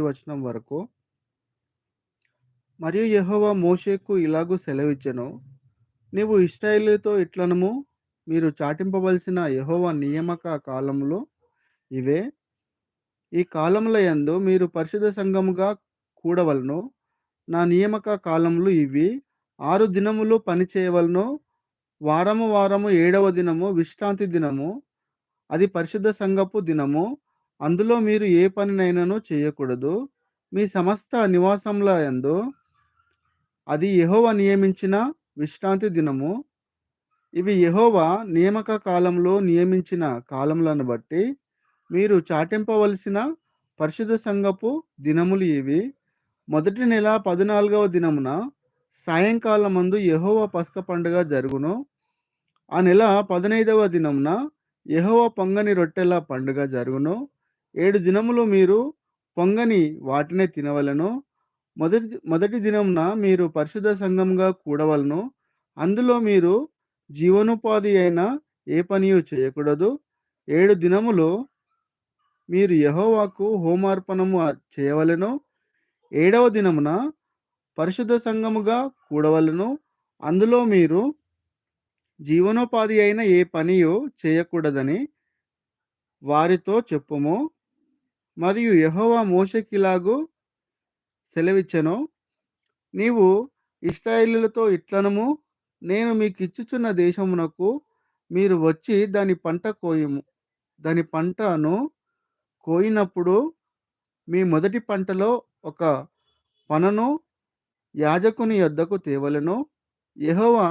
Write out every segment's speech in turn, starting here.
వచనం వరకు. మరియు యహోవా మోషేకు ఇలాగూ సెలవిచ్చెను నీవు ఇశ్రాయేలీయులతో ఇట్లనము మీరు చాటింపవలసిన యహోవా నియామక కాలములు ఇవే. ఈ కాలముల యందు మీరు పరిశుద్ధ సంఘముగా కూడవలను నా నియామక కాలములు ఇవి. ఆరు దినములు పనిచేయవలను వారము వారము ఏడవ దినము విశ్రాంతి దినము అది పరిశుద్ధ సంఘపు దినము. అందులో మీరు ఏ పనినైనాను చేయకూడదు. మీ సమస్త నివాసంలో ఎందు అది యహోవ నియమించిన విశ్రాంతి దినము. ఇవి యహోవ నియామక కాలంలో నియమించిన కాలములను బట్టి మీరు చాటింపవలసిన పరిశుద్ధ సంఘపు దినములు ఇవి. మొదటి నెల పద్నాలుగవ దినమున సాయంకాలం మందు యహోవ పస్క పండుగ జరుగును. ఆ నెల పదనైదవ దినమున యహోవ పొంగని రొట్టెల పండుగ జరుగును. ఏడు దినములు మీరు పొంగని వాటినే తినవలెను. మొదటి మొదటి దినమున మీరు పరిశుద్ధ సంఘముగా కూడవలెను. అందులో మీరు జీవనోపాధి అయిన ఏ పని చేయకూడదు. ఏడు దినములు మీరు యహోవాకు హోమార్పణము చేయవలెను. ఏడవ దినమున పరిశుద్ధ సంఘముగా కూడవలెను. అందులో మీరు జీవనోపాధి అయిన ఏ పనియు చేయకూడదని వారితో చెప్పుము. మరియు యహోవా మోషకిలాగు సెలవిచ్చెను నీవు ఇశ్రాయేలీయులతో ఇట్లనము నేను మీకు ఇచ్చుచున్న దేశమునకు మీరు వచ్చి దాని పంట కోయము. దాని పంటను కోయినప్పుడు మీ మొదటి పంటలో ఒక పనను యాజకుని యొద్దకు తేవలెను. యహోవా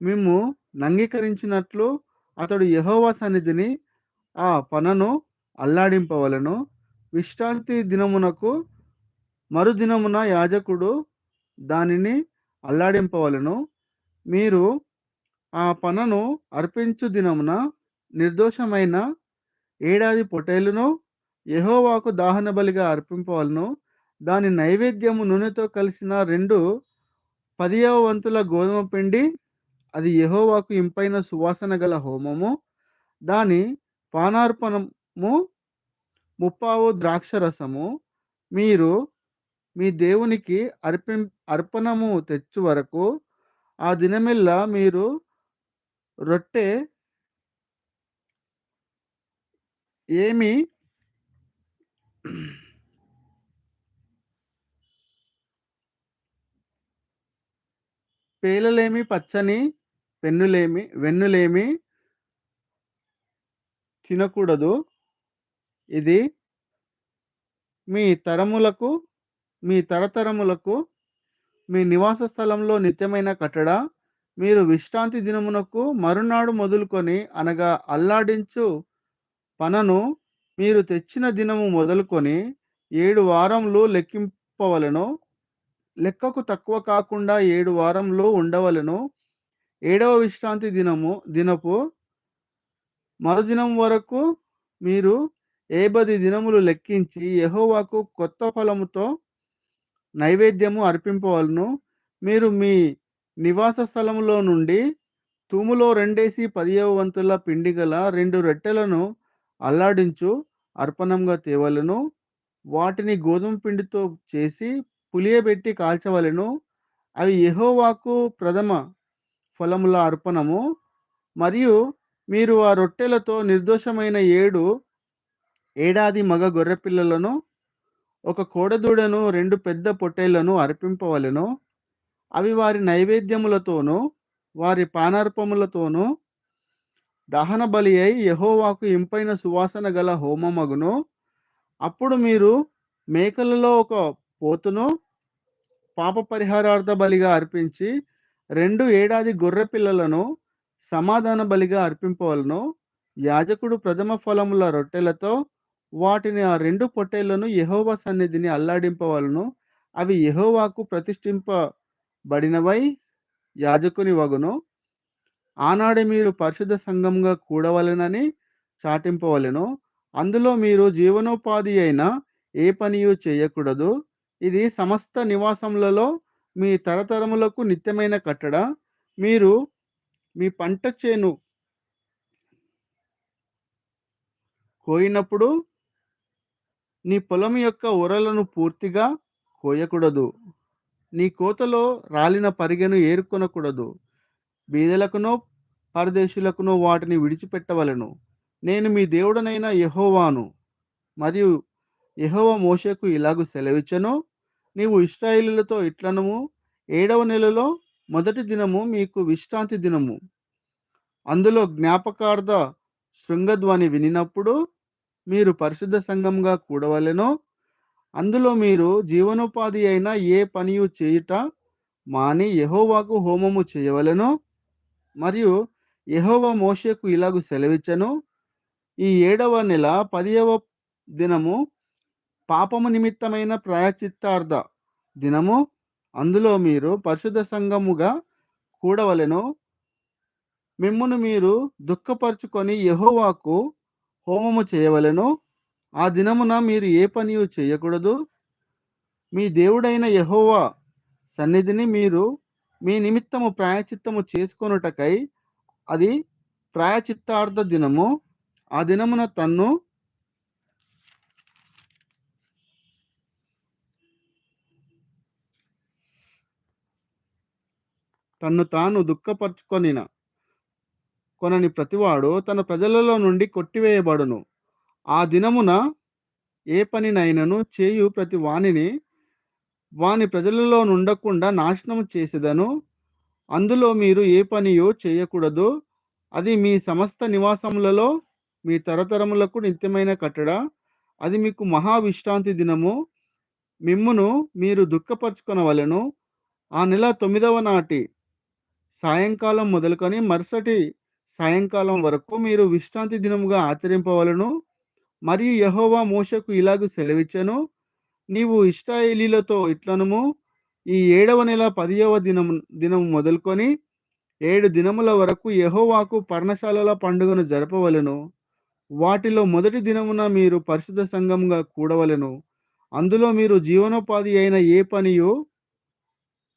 మేము నంగీకరించినట్లు అతడు యహోవా సన్నిధిని ఆ పనను అల్లాడింపవలెను విశ్రాంతి దినమునకు మరుదినమున యాజకుడు దానిని అల్లాడింపవలెను మీరు ఆ పనను అర్పించు దినమున నిర్దోషమైన ఏడాది పొటేలును యహోవాకు దాహన బలిగా అర్పింపవలెను దాని నైవేద్యము నూనెతో కలిసిన రెండు పదియవ వంతుల గోధుమ పిండి అది యహోవాకు ఇంపైన సువాసన గల హోమము దాని పానార్పణం ము ముప్పావు ద్రాక్ష రసము మీరు మీ దేవునికి అర్పిం అర్పణము తెచ్చు వరకు ఆ దినమెల్లా మీరు రొట్టె ఏమి పేలలేమి పచ్చని పెన్నులేమి వెన్నులేమి తినకూడదు. ఇది మీ తరములకు మీ తరతరములకు మీ నివాస స్థలంలో నిత్యమైన కట్టడ మీరు విశ్రాంతి దినమునకు మరునాడు మొదలుకొని అనగా అల్లాడించు పనను మీరు తెచ్చిన దినము మొదలుకొని ఏడు వారములు లెక్కింపవలెను లెక్కకు తక్కువ కాకుండా ఏడు వారములు ఉండవలెను. ఏడవ విశ్రాంతి దినము దినపు మరుదినం వరకు మీరు ఏబది దినములు లెక్కించి యహోవాకు కొత్త ఫలముతో నైవేద్యము అర్పింపవలను. మీరు మీ నివాస స్థలములో నుండి తూములో రెండేసి పదియవ వంతుల పిండి గల రెండు రొట్టెలను అల్లాడించు అర్పణంగా తేవలను. వాటిని గోధుమ పిండితో చేసి పులియబెట్టి కాల్చవలెను. అవి యహోవాకు ప్రథమ ఫలముల అర్పణము. మరియు మీరు ఆ రొట్టెలతో నిర్దోషమైన ఏడు ఏడాది మగ గొర్రెపిల్లలను ఒక కోడదూడను రెండు పెద్ద పొట్టేళ్ళను అర్పింపవలెను. అవి వారి నైవేద్యములతోనూ వారి పానార్పములతోనూ దహన బలి అయి యహోవాకు ఇంపైన సువాసన గల హోమమగును. అప్పుడు మీరు మేకలలో ఒక పోతును పాప పరిహారార్థ బలిగా అర్పించి రెండు ఏడాది గొర్రె పిల్లలను సమాధాన బలిగా అర్పింపవలను. యాజకుడు ప్రథమ ఫలముల రొట్టెలతో వాటిని ఆ రెండు పొట్టేళ్ళను యహోవా సన్నిధిని అల్లాడింపవలను. అవి యహోవాకు ప్రతిష్ఠింపబడినవై యాజకుని వగును. ఆనాడే మీరు పరిశుద్ధ సంఘంగా కూడవలెనని చాటింపవలెను. అందులో మీరు జీవనోపాధి అయిన ఏ పనియు చేయకూడదు. ఇది సమస్త నివాసములలో మీ తరతరములకు నిత్యమైన కట్టడ. మీరు మీ పంట చేను కోయినప్పుడు నీ పొలం యొక్క ఒరలను పూర్తిగా కోయకూడదు. నీ కోతలో రాలిన పరిగెను ఏరుకొనకూడదు. బీదలకునో పరదేశులకునో వాటిని విడిచిపెట్టవలను. నేను మీ దేవుడనైన యహోవాను. మరియు యహోవ మోషకు ఇలాగు సెలవిచ్చను. నీవు ఇస్రాయిలులతో ఇట్లనము. ఏడవ నెలలో మొదటి దినము మీకు విశ్రాంతి దినము. అందులో జ్ఞాపకార్థ శృంగధ్వని వినినప్పుడు మీరు పరిశుద్ధ సంఘంగా కూడవలెను అందులో మీరు జీవనోపాధి అయిన ఏ పనియు చేయుట మాని యహోవాకు హోమము చేయవలెను మరియు యెహోవా మోషకు ఇలాగు సెలవిచ్చెను. ఈ ఏడవ నెల పదియవ దినము పాపము నిమిత్తమైన ప్రాయచిత్తార్థ దినము. అందులో మీరు పరిశుద్ధ సంఘముగా కూడవలెను మిమ్మును మీరు దుఃఖపరుచుకొని యహోవాకు హోమము చేయవలెను. ఆ దినమున మీరు ఏ పనియు చేయకూడదు. మీ దేవుడైన యహోవా సన్నిధిని మీరు మీ నిమిత్తము ప్రాయచిత్తము చేసుకొనుటకై అది ప్రాయచిత్తార్థ దినము. ఆ దినమున తన్ను తన్ను తాను దుఃఖపరుచుకొనిన. కొనని ప్రతివాడు తన ప్రజలలో నుండి కొట్టివేయబడును. ఆ దినమున ఏ పనినైనను చేయు ప్రతి వానిని వాని ప్రజలలో నుండకుండా నాశనము చేసేదను. అందులో మీరు ఏ పనియో చేయకూడదు. అది మీ సమస్త నివాసములలో మీ తరతరములకు నిత్యమైన కట్టడ. అది మీకు మహా విశ్రాంతి దినము. మిమ్మును మీరు దుఃఖపరుచుకొనవలెను ఆ నెల తొమ్మిదవ నాటి సాయంకాలం మొదలుకొని మరుసటి సాయంకాలం వరకు మీరు విశ్రాంతి దినముగా ఆచరింపవలను. మరియు యహోవా మోషకు ఇలాగ సెలవిచ్చను. నీవు ఇష్టాయిలీలతో ఇట్లనుము. ఈ ఏడవ నెల పదియవ దినము దినము మొదలుకొని ఏడు దినముల వరకు యహోవాకు పర్ణశాలల పండుగను జరపవలెను. వాటిలో మొదటి దినమున మీరు పరిశుద్ధ సంఘంగా కూడవలెను. అందులో మీరు జీవనోపాధి అయిన ఏ పనియు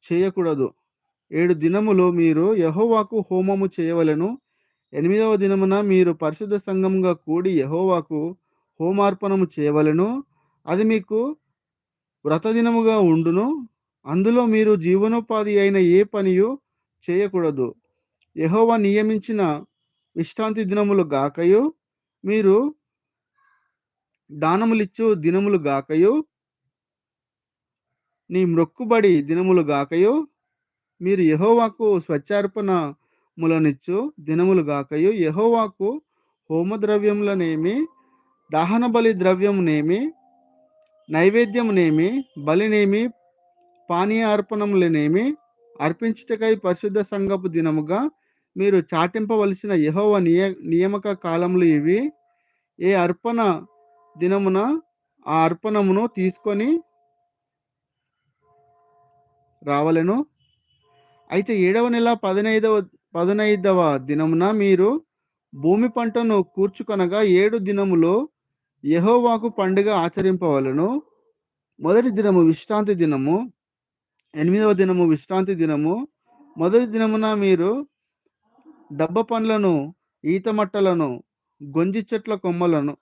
చేయకూడదు. ఏడు దినములు మీరు యహోవాకు హోమము చేయవలెను. ఎనిమిదవ దినమున మీరు పరిశుద్ధ సంఘంగా కూడి యహోవాకు హోమార్పణము చేయవలెను. అది మీకు వ్రతదినముగా ఉండును. అందులో మీరు జీవనోపాధి అయిన ఏ పనియు చేయకూడదు. యహోవా నియమించిన విశ్రాంతి దినములు గాకయు. మీరు దానములిచ్చు దినములు గాకయు. నీ మ్రొక్కుబడి దినములు గాకయు. మీరు యెహోవాకు ములనిచ్చు దినములు గాకయు. యహోవాకు హోమద్రవ్యములనేమి దహన బలి ద్రవ్యమునేమి నైవేద్యమునేమి బలినేమి పానీయార్పణములనేమి అర్పించుటకై పరిశుద్ధ సంఘపు దినముగా మీరు చాటింపవలసిన యహోవ నియ నియామక కాలములు ఇవి. ఏ అర్పణ దినమున ఆ అర్పణమును తీసుకొని రావలెను. అయితే ఏడవ నెల పదినైదవ పదునైదవ దినమున మీరు భూమి పంటను కూర్చుకొనగా ఏడు దినములో యహోవాకు పండుగ ఆచరింపవలను. మొదటి దినము విశ్రాంతి దినము ఎనిమిదవ దినము విశ్రాంతి దినము. మొదటి దినమున మీరు దబ్బ పండ్లను ఈతమట్టలను గొంజి చెట్ల కొమ్మలను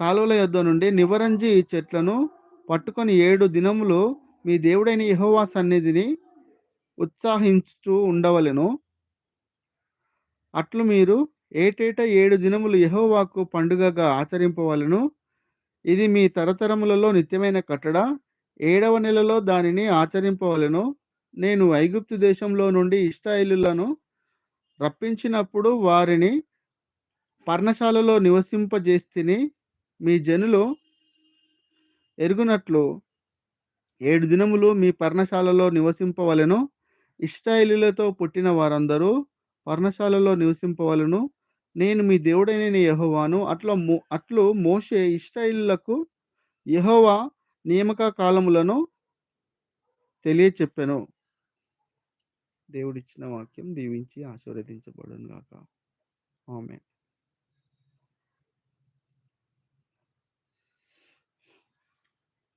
కాలువల యొద్ద నుండి నివరంజి చెట్లను పట్టుకొని ఏడు దినములు మీ దేవుడైన యహోవా సన్నిధిని ఉత్సాహించుచూ ఉండవలెను. అట్లు మీరు ఏటేటా ఏడు దినములు యహోవాకు పండుగగా ఆచరింపవలను. ఇది మీ తరతరములలో నిత్యమైన కట్టడ. ఏడవ నెలలో దానిని ఆచరింపవలెను. నేను ఐగుప్తు దేశంలో నుండి ఇష్టాయిలులను రప్పించినప్పుడు వారిని పర్ణశాలలో నివసింపజేస్తిని మీ జనులు ఎరుగునట్లు. ఏడు దినములు మీ పర్ణశాలలో నివసింపవలెను. ఇష్టాయిలులతో పుట్టిన వారందరూ పర్ణశాలలో నివసింపవలను. నేను మీ దేవుడైన యహోవాను. అట్లా మో అట్లు మోషే ఇశ్రాయేలీయులకు యహోవా నియామక కాలములను తెలియచెప్పెను. దేవుడిచ్చిన వాక్యం దీవించి ఆశీర్వదించబడును గాక ఆమె